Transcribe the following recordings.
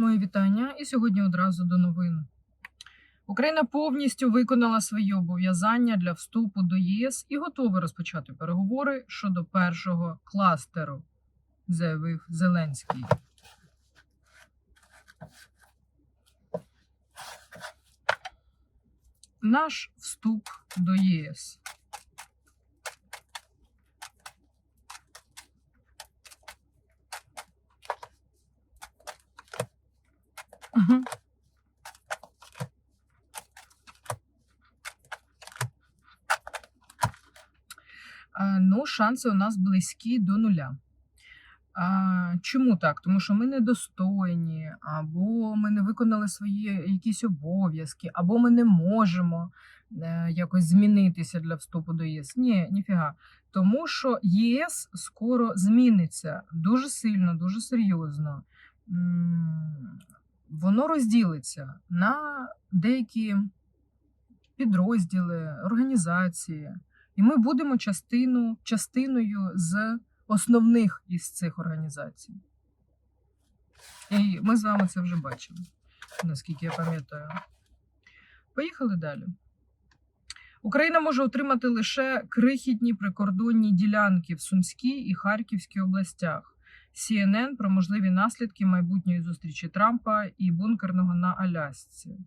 Мої вітання. І сьогодні одразу до новин. Україна повністю виконала свої обов'язання для вступу до ЄС і готова розпочати переговори щодо першого кластеру, заявив Зеленський. Наш вступ до ЄС. Ну, шанси у нас близькі до нуля. А, чому так? Тому що ми недостойні, або ми не виконали свої якісь обов'язки, або ми не можемо е, якось змінитися для вступу до ЄС. Ні, ніфіга. Тому що ЄС скоро зміниться дуже сильно, дуже серйозно. Воно розділиться на деякі підрозділи, організації, і ми будемо частину, частиною з основних із цих організацій. І ми з вами це вже бачили, наскільки я пам'ятаю. Поїхали далі. Україна може отримати лише крихітні прикордонні ділянки в Сумській і Харківській областях. CNN про можливі наслідки майбутньої зустрічі Трампа і бункерного на Алясці.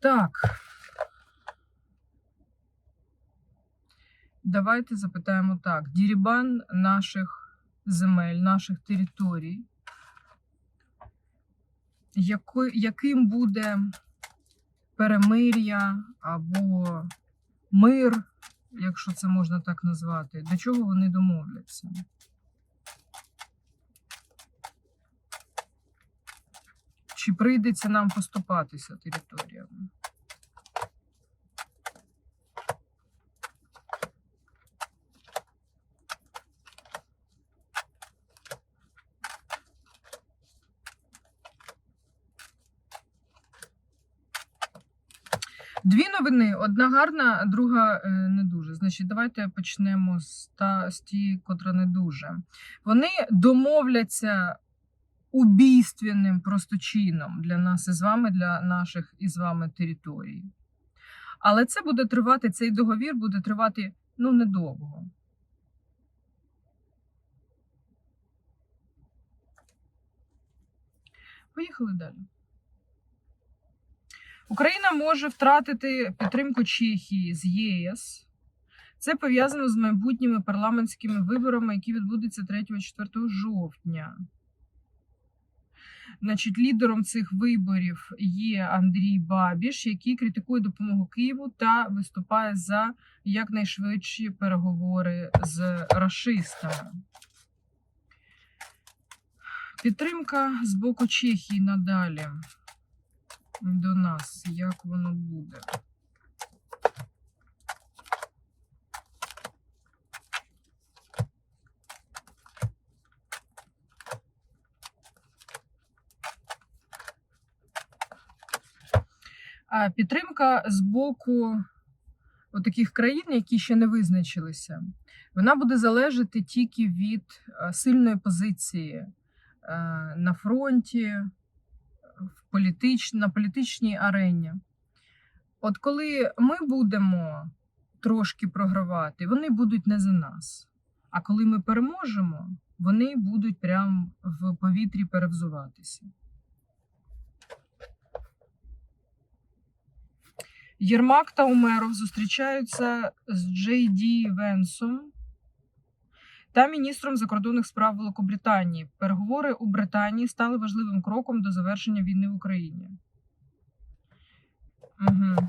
Так. Давайте запитаємо так: дірібан наших земель, наших територій. Яким буде перемир'я або мир, якщо це можна так назвати, до чого вони домовляться? Чи прийдеться нам поступатися територіями? Дві новини: одна гарна, друга е, не дуже. Значить, давайте почнемо з, та, з тієї, котра не дуже. Вони домовляться убійственним просто чином для нас із вами, для наших із вами територій. Але це буде тривати, цей договір буде тривати ну недовго. Поїхали далі. Україна може втратити підтримку Чехії з ЄС. Це пов'язано з майбутніми парламентськими виборами, які відбудуться 3-4 жовтня. Значить, лідером цих виборів є Андрій Бабіш, який критикує допомогу Києву та виступає за якнайшвидші переговори з рашистами. Підтримка з боку Чехії надалі до нас. Як воно буде? Підтримка з боку таких країн, які ще не визначилися, вона буде залежати тільки від е, сильної позиції е, на фронті, в політич... на політичній арені. От коли ми будемо трошки програвати, вони будуть не за нас. А коли ми переможемо, вони будуть прямо в повітрі перевзуватися. Єрмак та Умеров зустрічаються з Джей Ді Венсом та міністром закордонних справ Великобританії. Переговори у Британії стали важливим кроком до завершення війни в Україні. Угу.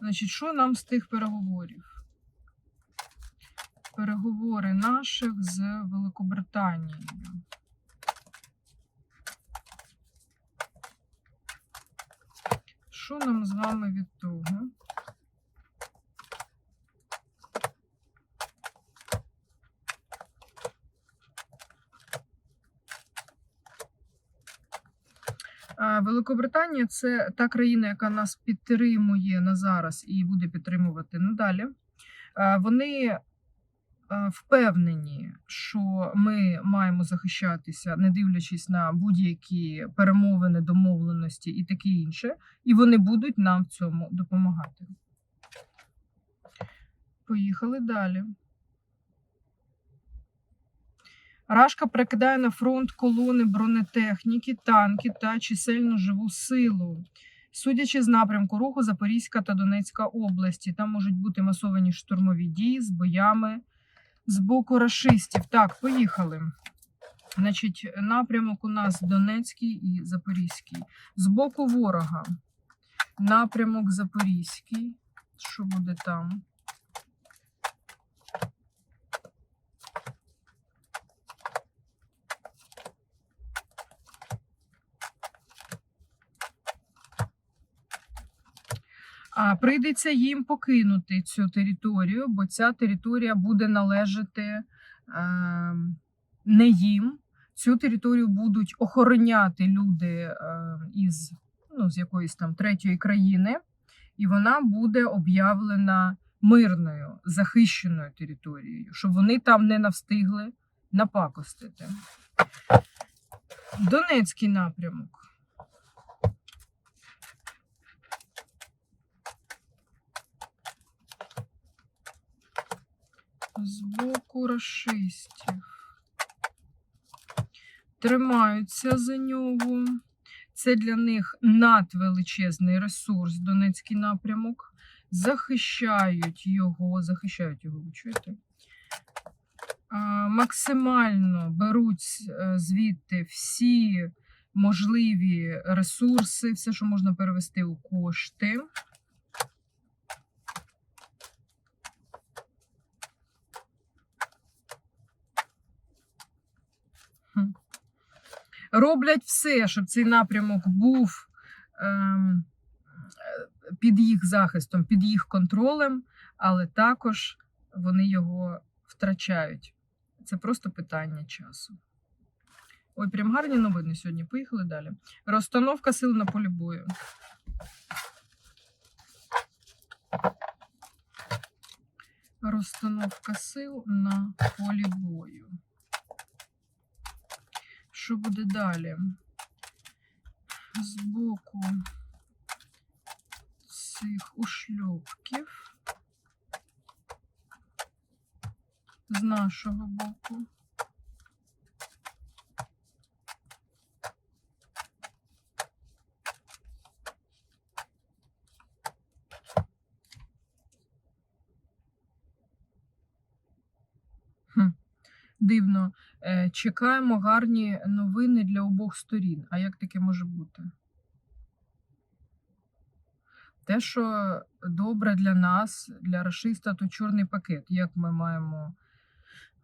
Значить, що нам з тих переговорів? Переговори наших з Великобританією. Що нам з вами від того? А, Великобританія це та країна, яка нас підтримує на зараз і буде підтримувати надалі. Вони е, впевнені, що ми маємо захищатися, не дивлячись на будь-які перемовини, домовленості і таке інше, і вони будуть нам в цьому допомагати. Поїхали далі. Рашка прикидає на фронт колони бронетехніки, танки та чисельну живу силу. Судячи з напрямку руху Запорізька та Донецька області, там можуть бути масовані штурмові дії з боями з боку рашистів. Так, поїхали. Значить, напрямок у нас Донецький і Запорізький. З боку ворога. Напрямок Запорізький. Що буде там? А прийдеться їм покинути цю територію, бо ця територія буде належати е, не їм. Цю територію будуть охороняти люди е, із ну, з якоїсь там третьої країни, і вона буде об'явлена мирною, захищеною територією, щоб вони там не навстигли напакостити. Донецький напрямок. З боку рашистів. Тримаються за нього. Це для них надвеличезний ресурс, Донецький напрямок. Захищають його, захищають його, ви чуєте? Максимально беруть е, звідти всі можливі ресурси, все, що можна перевести у кошти. Роблять все, щоб цей напрямок був ем, під їх захистом, під їх контролем, але також вони його втрачають. Це просто питання часу. Ой, прям гарні новини сьогодні. Поїхали далі. Розстановка сил на полі бою. Розстановка сил на полі бою. Що буде далі? З боку цих ушльопків. З нашого боку. Дивно. Е, Чекаємо гарні новини для обох сторін. А як таке може бути? Те, що добре для нас, для рашиста, то чорний пакет. Як ми маємо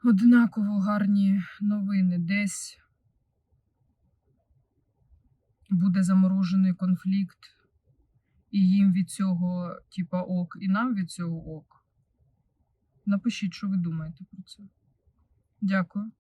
однаково гарні новини? Десь буде заморожений конфлікт, і їм від цього, типа, ок, і нам від цього ок. Напишіть, що ви думаєте про це. Дякую.